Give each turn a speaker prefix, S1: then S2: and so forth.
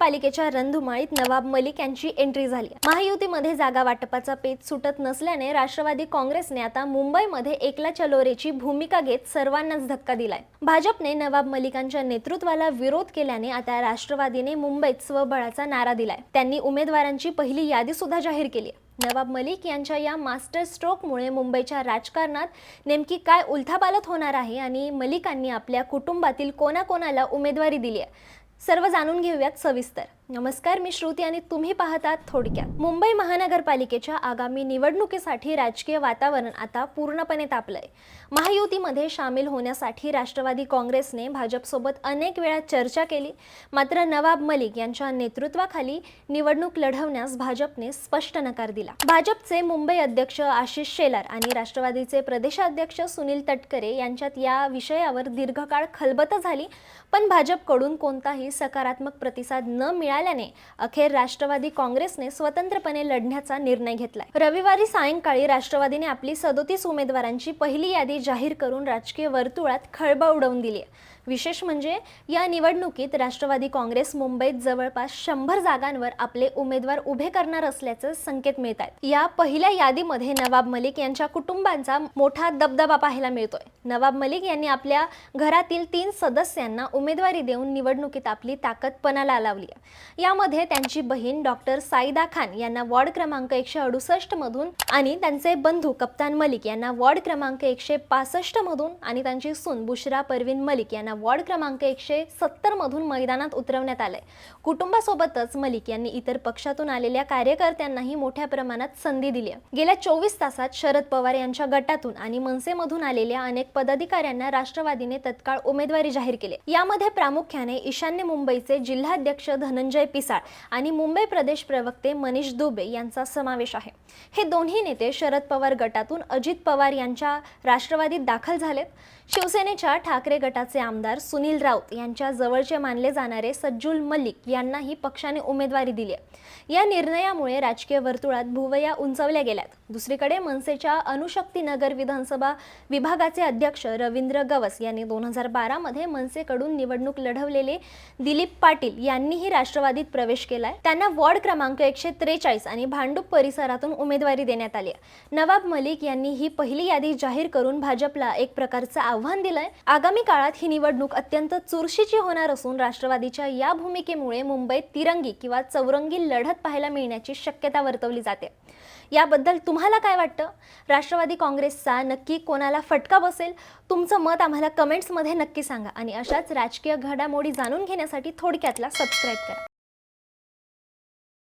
S1: महानगरपालिकेच्या रणधुमाळीत नवाब मलिक यांची एंट्री झाली महायुतीमध्ये जागा वाटपाचा पेच सुटत नसल्याने राष्ट्रवादी काँग्रेसने आता मुंबईमध्ये एकला चलोरेची भूमिका घेत सर्वांनाच धक्का दिलाय. भाजपने नवाब मलिकांच्या नेतृत्वाला विरोध केल्याने आता राष्ट्रवादीने मुंबईत स्वबळाचा नारा दिलाय. त्यांनी उमेदवारांची पहिली यादी सुद्धा जाहीर केली नवाब मलिक यांच्या या मास्टर स्ट्रोकमुळे मुंबईच्या राजकारणात नेमकी काय उलथापालथ होणार आहे आणि मलिकांनी आपल्या कुटुंबातील कोणाकोणाला उमेदवारी दिली आहे? सर्व जाणून घेऊयात सविस्तर. नमस्कार मी श्रुती आणि तुम्ही पाहतात थोडक्यात. मुंबई महानगरपालिकेच्या आगामी निवडणुकीसाठी राजकीय वातावरण आता पूर्णपणे तापलंय. महायुतीमध्ये सामील होण्यासाठी राष्ट्रवादी काँग्रेसने भाजपसोबत अनेक वेळा चर्चा केली मात्र नवाब मलिक यांच्या नेतृत्वाखाली निवडणूक लढवण्यास भाजपने स्पष्ट नकार दिला. भाजपचे मुंबई अध्यक्ष आशिष शेलार आणि राष्ट्रवादीचे प्रदेशाध्यक्ष सुनील तटकरे यांच्यात या विषयावर दीर्घकाळ खलबत झाली पण भाजपकडून कोणताही सकारात्मक प्रतिसाद न मिळाला मिळाल्याने अखेर राष्ट्रवादी काँग्रेसने स्वतंत्रपणे लढण्याचा निर्णय घेतलाय. रविवारी सायंकाळी राष्ट्रवादीने आपली सदोतीस उमेदवारांची पहिली यादी जाहीर करून राजकीय वर्तुळात खळबळ उडवून दिली विशेष म्हणजे या निवडणुकीत राष्ट्रवादी काँग्रेस मुंबईत जवळपास शंभर जागांवर आपले उमेदवार उभे करणार असल्याचे संकेत मिळत आहेत. या पहिल्या यादीमध्ये नवाब मलिक यांच्या कुटुंबांचा मोठा दबदबा पाहायला मिळतोय. नवाब मलिक यांनी आपल्या घरातील तीन सदस्यांना उमेदवारी देऊन निवडणुकीत आपली ताकद पणाला लावली आहे. यामध्ये त्यांची बहीण डॉक्टर साईदा खान यांना वॉर्ड क्रमांक एकशे अडुसष्ट मधून आणि त्यांचे बंधू कप्तान मलिक यांना वॉर्ड क्रमांक एकशे पासष्ट मधून आणि त्यांची सून बुशरा परवीन मलिक यांना वॉर्ड क्रमांक एकशे सत्तर मधून मैदानात उतरवण्यात आलंय. कुटुंबासोबतच मलिक यांनी इतर पक्षातून आलेल्या कार्यकर्त्यांनाही मोठ्या प्रमाणात संधी दिली आहे. गेल्या चोवीस तासात शरद पवार यांच्या गटातून आणि मनसेमधून आलेल्या अनेक पदाधिकाऱ्यांना राष्ट्रवादीने तत्काळ उमेदवारी जाहीर केली यामध्ये प्रामुख्याने ईशान्य मुंबईचे जिल्हाध्यक्ष धनंजय पिसाळ आणि मुंबई प्रदेश प्रवक्ते मनीष दुबे यांचा समावेश आहे. हे दोन्ही नेते शरद पवार गटातून अजित पवार यांच्या राष्ट्रवादीत दाखल झालेत. शिवसेनेच्या ठाकरे गटाचे आमदार सुनील राऊत यांच्या जवळचे मानले जाणारे सज्जुल मलिक यांनाही पक्षाने उमेदवारी दिली आहे. या निर्णयामुळे राजकीय वर्तुळात भुवया उंचवल्या गेल्यात. दुसरीकडे मनसेच्या अणुशक्ती नगर विधानसभा विभागाचे अध्यक्ष रवींद्र गवस यांनी दोन हजार बारामध्ये मनसेकडून निवडणूक लढवलेले दिलीप पाटील यांनीही राष्ट्रवादीत प्रवेश केलाय. त्यांना वॉर्ड क्रमांक एकशे त्रेचाळीस आणि भांडूप परिसरातून उमेदवारी देण्यात आली नवाब मलिक यांनी ही पहिली यादी जाहीर करून भाजपला एक प्रकारचं आव्हान दिलंय. आगामी काळात ही निवडणूक अत्यंत चुरशीची होणार असून राष्ट्रवादीच्या या भूमिकेमुळे मुंबईत तिरंगी किंवा चौरंगी लढत पाहायला मिळण्याची शक्यता वर्तवली जाते. याबद्दल तुम्हाला काय वाटतं? राष्ट्रवादी काँग्रेसचा नक्की कोणाला फटका बसेल? तुमचं मत आम्हाला कमेंट्समध्ये नक्की सांगा आणि अशाच राजकीय घडामोडी जाणून घेण्यासाठी थोडक्यातला सबस्क्राईब करा.